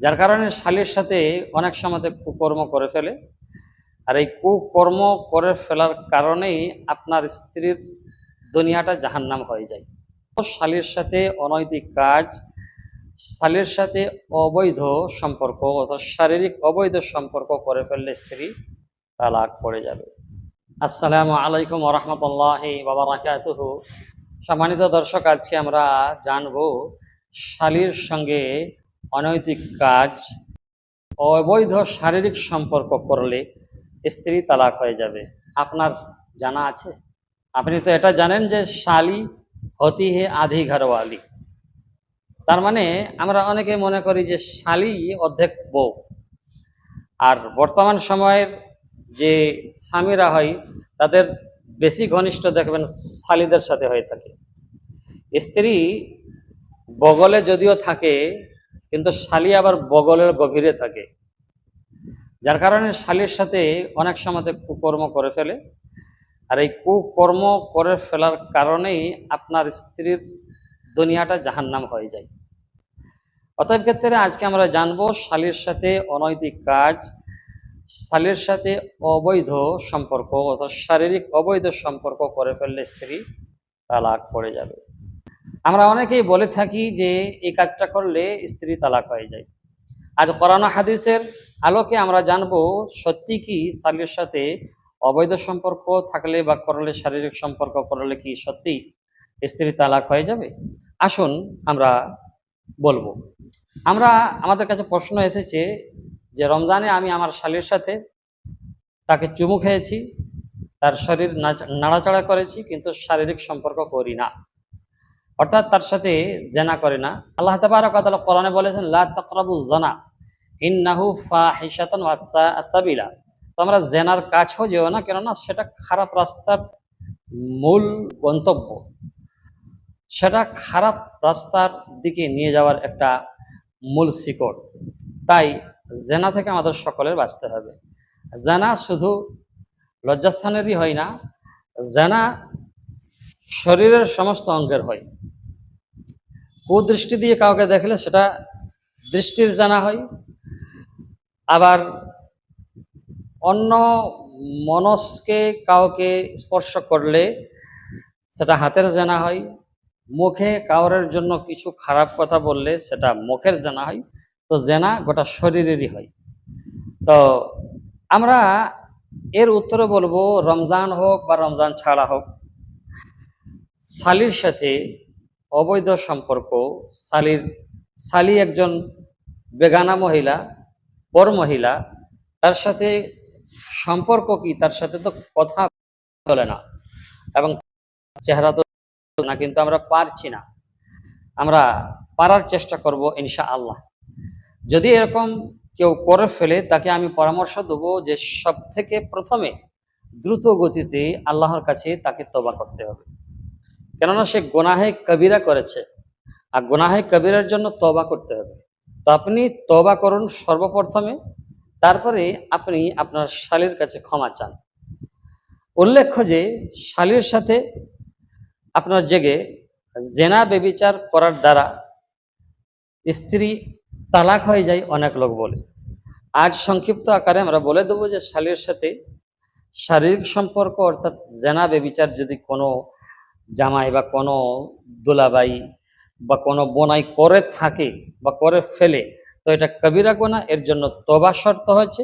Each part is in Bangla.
যার কারণে শালির সাথে অনেক সময় কুকর্ম করে ফেলে। আর এই কুকর্ম করে ফেলার কারণেই আপনার স্ত্রীর দুনিয়াটা জাহান্নাম হয়ে যায়। শালির সাথে অনৈতিক কাজ, শালির সাথে অবৈধ সম্পর্ক অর্থাৎ শারীরিক অবৈধ সম্পর্ক করে ফেললে স্ত্রী তালাক পড়ে যাবে। আসসালামু আলাইকুম রহমতুল্লাহ বাবারাকাতুহু সম্মানিত দর্শক, আজকে আমরা জানব শালির সঙ্গে অনৈতিক কাজ, অবৈধ শারীরিক সম্পর্ক করলে স্ত্রী তালাক হয়ে যাবে। আপনার জানা আছে? আপনি তো এটা জানেন যে শালি হতি হে আধি ঘরওয়ালি। তার মানে আমরা অনেকে মনে করি যে শালি অর্ধেক বউ। আর বর্তমান সময়ের যে স্বামীরা হয়, তাদের বেশি ঘনিষ্ঠ দেখবেন শালিদের সাথে হয়ে থাকে। স্ত্রী বগলে যদিও থাকে কিন্তু শালি আবার বগলের গভীরে থাকে। যার কারণে শালির সাথে অনেক সময় কুকর্ম করে ফেলে। আর এই কুকর্ম করে ফেলার কারণেই আপনার স্ত্রীর দুনিয়াটা জাহান্নাম হয়ে যায়। অতএব ক্ষেত্রে আজকে আমরা জানব শালির সাথে অনৈতিক কাজ, শালির সাথে অবৈধ সম্পর্ক অর্থাৎ শারীরিক অবৈধ সম্পর্ক করে ফেললে স্ত্রী তালাক পড়ে যাবে। আমরা অনেকেই বলে থাকি যে এই কাজটা করলে স্ত্রী তালাক হয়ে যায়। আজ কোরআন হাদিসের আলোকে আমরা জানব সত্যি কি শালির সাথে অবৈধ সম্পর্ক থাকলে বা করলে শারীরিক সম্পর্ক করলে কি সত্যি স্ত্রী তালাক হয়ে যাবে? আসুন আমরা বলব। আমরা, আমাদের কাছে প্রশ্ন এসেছে যে রমজানে আমি আমার শালির সাথে তাকে চুমু খেয়েছি, তার শরীর নাড়াচাড়া করেছি, কিন্তু শারীরিক সম্পর্ক করি না। অর্থাৎ তার সাথে জেনা করে না। আল্লাহ তাবারক তাআলা কোরআনে বলেছেন, লা জানা ইন্নাহু ফাহিশাতান ওয়া সাবিলা। তোমরা জেনার কাছেও যেও না, কেননা সেটা খারাপ রাস্তার মূল গন্তব্য। সেটা খারাপ রাস্তার দিকে নিয়ে যাওয়ার একটা মূল শিকড়। তাই জেনা থেকে আমাদের সকলের বাঁচতে হবে। জেনা শুধু লজ্জাস্থানেরই হয় না, জেনা শরীরের সমস্ত অঙ্গের হয়। কুদৃষ্টি দিয়ে কাউকে দেখলে সেটা দৃষ্টির জানা হয়। আবার অন্য মনস্কে কাউকে স্পর্শ করলে সেটা হাতের জানা হয়। মুখে কাউরের জন্য কিছু খারাপ কথা বললে সেটা মুখের জানা হয়। তো জেনা গোটা শরীরেরই হয়। তো আমরা এর উত্তরে বলব, রমজান হোক বা রমজান ছাড়া হোক, সালির সাথে অবৈধ সম্পর্ক, সালির, সালি একজন বেগানা মহিলা, পর মহিলা, তার সাথে সম্পর্ক কি, তার সাথে তো কথা বলে না এবং চেহারা তো না, কিন্তু আমরা পারছি না। আমরা পারার চেষ্টা করব ইনশা আল্লাহ যদি এরকম কেউ করে ফেলে, তাকে আমি পরামর্শ দেবো যে সব থেকে প্রথমে দ্রুত গতিতে আল্লাহর কাছে তাকে তবা করতে হবে। কেননা সে গোনাহে কবিরা করেছে। আর গোনাহে কবিরার জন্য তবা করতে হবে। তো আপনি তবা করুন সর্বপ্রথমে, তারপরে আপনি আপনার শালির কাছে ক্ষমা চান। উল্লেখ্য যে, শালির সাথে আপনার জেগে জেনা বেবিচার করার দ্বারা স্ত্রী তালাক হয়ে যায় অনেক লোক বলে। আজ সংক্ষিপ্ত আকারে আমরা বলে দেবো যে, শালির সাথে শারীরিক সম্পর্ক অর্থাৎ জেনা বেবিচার যদি কোনো জামাই বা কোনো দোলাবাই বা কোনো বোনাই করে থাকে বা করে ফেলে, তো এটা কবিরা গোনা, এর জন্য তবা শর্ত হয়েছে।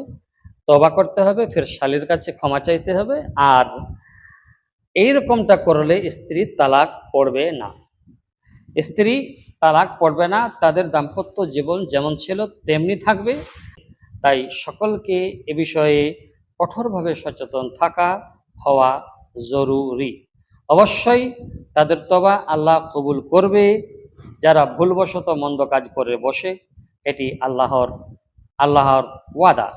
তবা করতে হবে, ফের শালির কাছে ক্ষমা চাইতে হবে, আর এই রকমটা করলে স্ত্রী তালাক পড়বে না। স্ত্রী তালাক পড়বে না, তাদের দাম্পত্য জীবন যেমন ছিল তেমনি থাকবে। তাই সকলকে এ বিষয়ে কঠোরভাবে সচেতন থাকা হওয়া জরুরি। অবশ্যই তাদের তবা আল্লাহ কবুল করবে। যারা ভুলবশত মন্দ কাজ করে বসে, এটি আল্লাহর আল্লাহর ওয়াদা।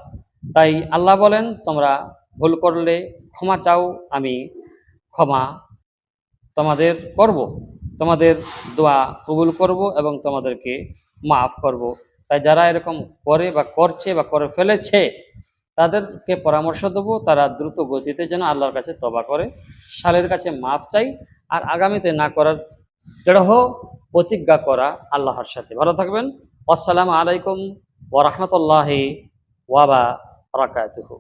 তাই আল্লাহ বলেন, তোমরা ভুল করলে ক্ষমা চাও, আমি ক্ষমা তোমাদের করব। তোমাদের দোয়া কবুল করব এবং তোমাদেরকে মাফ করব। তাই যারা এরকম করে বা করছে বা করে ফেলেছে তাদেরকে পরামর্শ দেবো, তারা দ্রুত গতিতে যেন আল্লাহর কাছে তবা করে। সালের কাছে মাপ চাই, আর আগামীতে না করার দৃঢ় প্রতিজ্ঞা করা আল্লাহর সাথে। ভালো থাকবেন। আসসালামু আলাইকুম ওরহমতুল্লাহি ওয়াবা রাকাতুহু